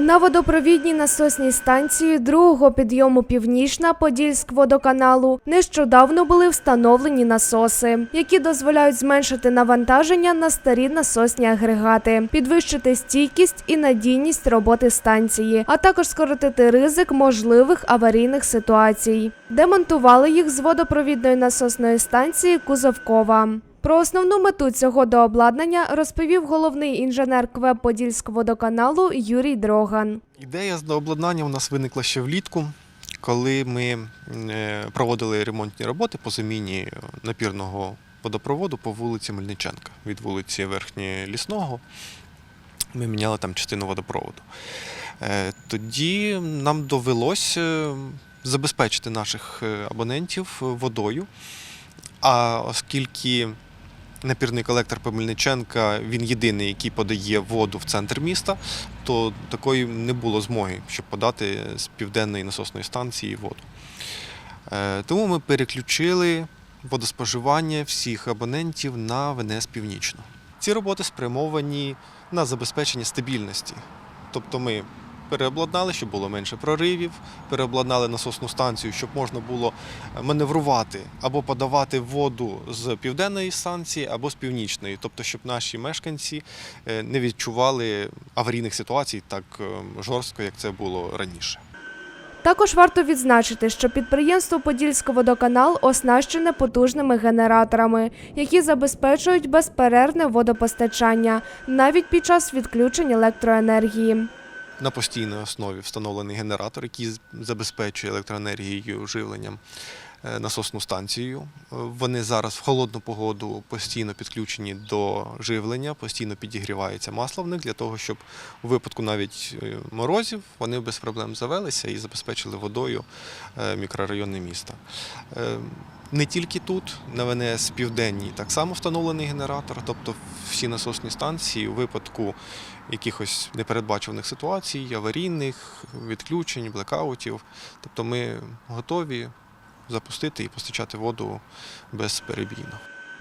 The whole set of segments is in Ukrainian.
На водопровідній насосній станції другого підйому Північна Подільськводоканалу нещодавно були встановлені насоси, які дозволяють зменшити навантаження на старі насосні агрегати, підвищити стійкість і надійність роботи станції, а також скоротити ризик можливих аварійних ситуацій. Демонтували їх з водопровідної насосної станції Кузовкова. Про основну мету цього дообладнання розповів головний інженер КВЕП Подільськводоканалу Юрій Дроган. Ідея з дообладнання у нас виникла ще влітку, коли ми е, проводили ремонтні роботи по заміні напірного водопроводу по вулиці Мельниченка від вулиці Верхньої Лісного. Ми міняли там частину водопроводу. Е, Тоді нам довелось е, забезпечити наших е, абонентів водою. А оскільки напірний колектор Помельниченка він єдиний, який подає воду в центр міста, то такої не було змоги, щоб подати з південної насосної станції воду. Е, Тому ми переключили водоспоживання всіх абонентів на ВНС Північну. Ці роботи спрямовані на забезпечення стабільності. Тобто ми переобладнали, щоб було менше проривів, переобладнали насосну станцію, щоб можна було маневрувати або подавати воду з південної станції, або з північної, тобто, щоб наші мешканці е, не відчували аварійних ситуацій так е, жорстко, як це було раніше. Також варто відзначити, що підприємство Подільськводоканал оснащене потужними генераторами, які забезпечують безперервне водопостачання навіть під час відключень електроенергії. На постійній основі встановлений генератор, який забезпечує електроенергією живленням е, насосну станцію. Вони зараз в холодну погоду постійно підключені до живлення, постійно підігрівається масло в них для того, щоб у випадку навіть е, морозів вони без проблем завелися і забезпечили водою е, мікрорайони міста. Не тільки тут, на ВНС Південній, так само встановлений генератор, тобто всі насосні станції у випадку якихось непередбачуваних ситуацій, аварійних, відключень, блекаутів. Тобто ми готові запустити і постачати воду безперебійно.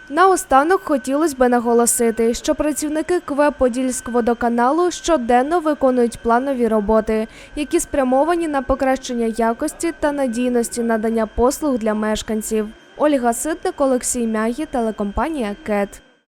Наостанок хотілося б наголосити, що працівники КВ Подільськводоканалу щоденно виконують планові роботи, які спрямовані на покращення якості та надійності надання послуг для мешканців. Ольга Ситник, Олексій Мягі, телекомпанія КЕТ.